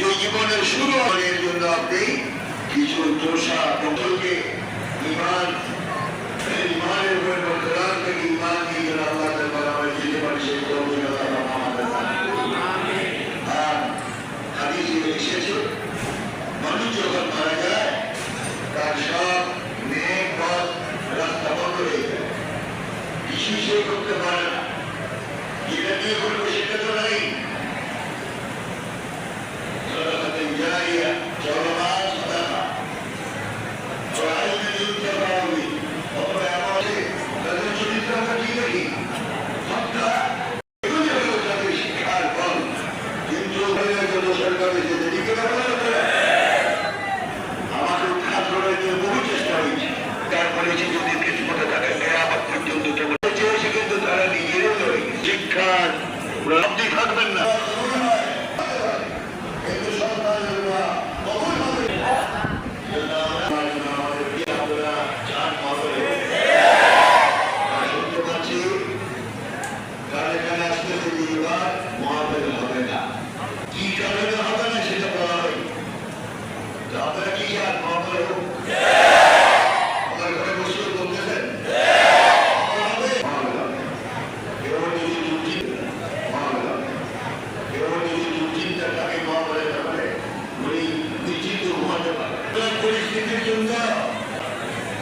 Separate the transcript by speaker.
Speaker 1: যে জীবনের শুরু এর জন্য আপনি কিছু দোষা বদলকে ইমান ইমানের উপরে ছাত্ররা জন্য সরকার নিজেদের দিকে চেষ্টা হয়েছে তারপরে যদি তারা কেয়ামত পর্যন্ত চেয়েছে কিন্তু তারা নিজেরাই শিক্ষার আপনি থাকবেন না।